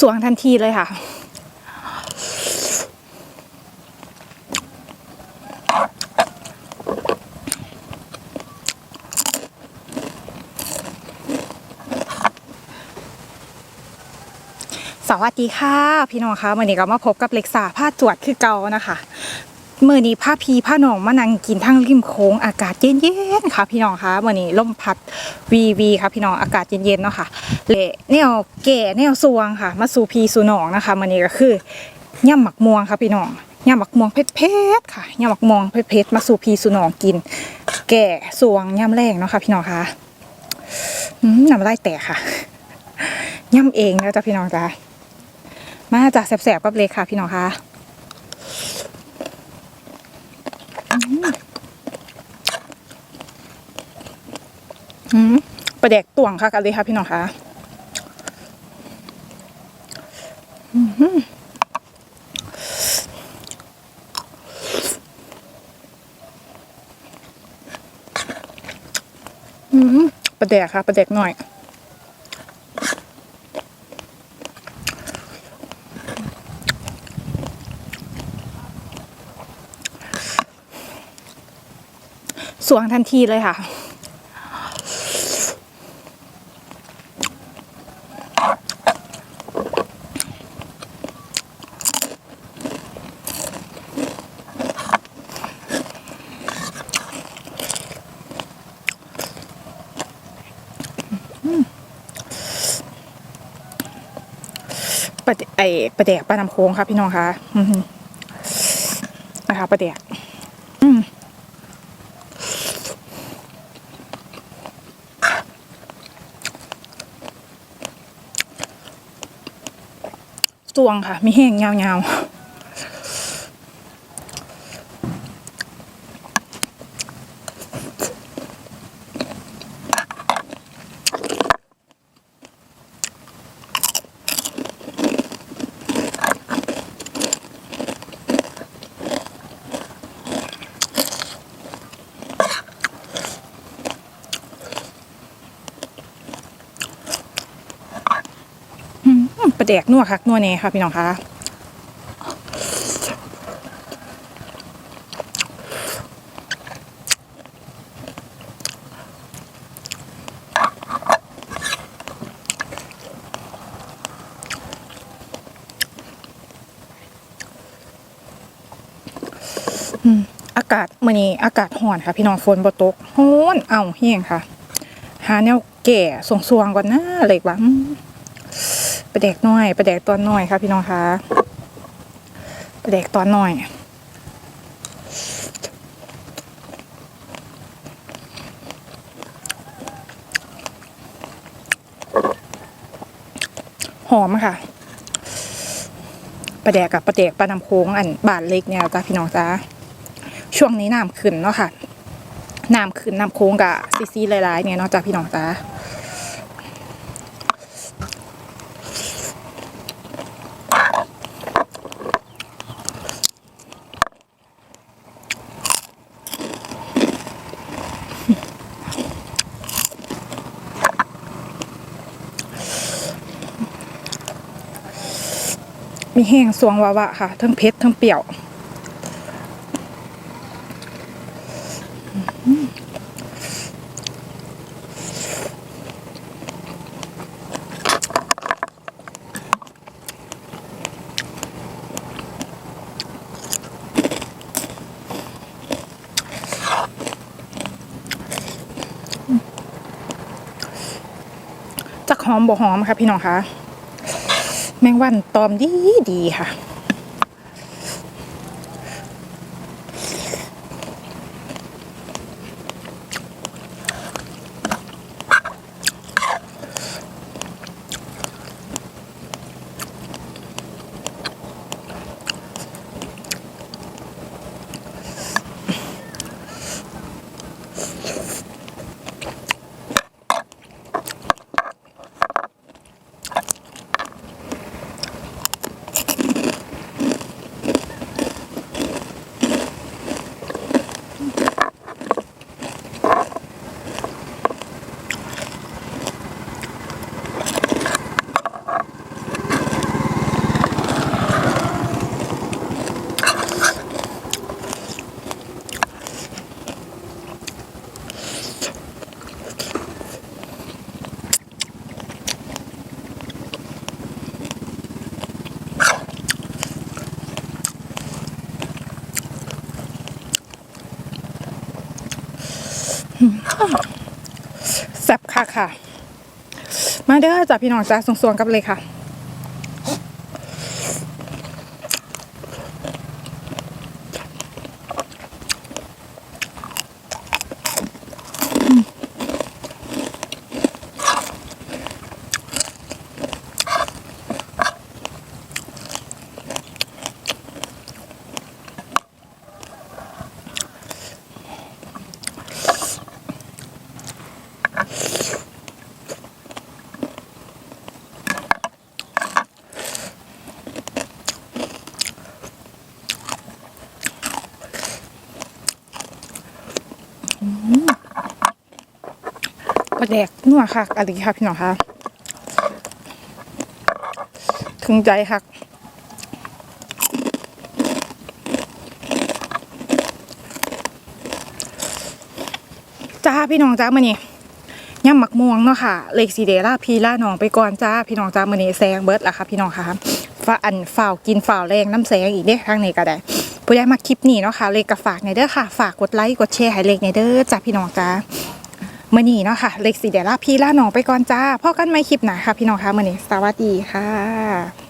สวงทันทีเลยค่ะ สวัสดีค่ะ พี่น้องคะวันนี้ก็มาพบกับเล็กสาผ้าจวดคือเก่านะคะ มื่อนี้ผ้าพีผ้าหนองมานั่งกินทั้งริมโค้งอากาศเย็นๆค่ะ พี่น้องคะมื่อนี้ลมพัดวีวีค่ะพี่น้องอากาศเย็นๆเนาะค่ะเละแนวแก่แนวสวงค่ะ มาสู่พีสู่หนองนะคะมื่อนี้ก็คือย่ำหมักม่วงค่ะพี่น้องย่ำหมักม่วงเผ็ดๆค่ะย่ำหมักม่วงเผ็ดๆมาสู่พีสู่หนองกิน แก่สวงย่ำแรงเนาะค่ะพี่น้องคะอืมน้ำลายแตกค่ะย่ำเองแล้วจ้ะพี่น้องจ้ะมาจากแสบๆกับเล็กค่ะพี่น้องคะอืมอืม ประแดกต่วงค่ะกันเลยค่ะพี่น้องคะอืมอืมประแดกค่ะ ประแดกหน่อยสวงทันทีเลยค่ะ ประเดไอประแดกปลาน้ำโค้งค่ะพี่น้องคะนะคะประแดก จวงค่ะ มีแห้งยาเงาม ประแดกนัวคักนัวเน่ค่ะพี่น้องคะอากาศมื้อนี้อากาศร้อนค่ะ พี่น้องฝนบ่ตกร้อนเอ้าเฮียงค่ะ หาแนวแก่สวงๆก่อนนะอะไรว่า อืมไปแดกน้อยไปแดกตอนน้อยค่ะพี่น้องคะไปแดกตอนน้อยหอมค่ะปลาแดกกับปลาแดกปลาน้ำโค้งอันบานเล็กเนี่ยจ้าพี่น้องจ้าช่วงนี้น้ำขึ้นเนาะค่ะน้ำขึ้นน้ำโค้งกับซีซีหลายๆเนี่ยเนาะจ้าพี่น้องจ้า มีแห้งสวงวาวะค่ะ ทั้งเผ็ดทั้งเปรี้ยวจักหอมบ่หอมค่ะพี่น้องคะ แมงวันตอมดีดีค่ะ แซ่บค่ะค่ะ มาเด้อจ้ะพี่น้องจ้าสวงๆกับเลยค่ะ ปลาแดกนัวค่ะอะไรค่ะพี่น้องคะถึงใจค่ะจ้าพี่น้องจ้ามานี่ย่ำหมักม่วงเนาะค่ะเลขสีเดล่าพีล่าน้องไปก่อนจ้าพี่น้องจ้ามานี่แซงเบิร์ดละค่ะพี่น้องค่ะฝาอันฝ่าวกินฝ่าวแรงน้ำแสงอีกเด้ทางนี้ก็ได้ผู้ใดมาคลิปนี้เนาะค่ะเลขกับฝากในเด้อค่ะ ฝากกดไลค์กดแชร์ให้เลขในเด้อจ้าพี่น้องจ้า มื่อนี้เนาะค่ะเล็กสีเดล่าพี่ล่าน้องไปก่อนจ้าพ่อกันไม่คลิปหนาค่ะพี่น้องคะมื่อนี้สวัสดีค่ะ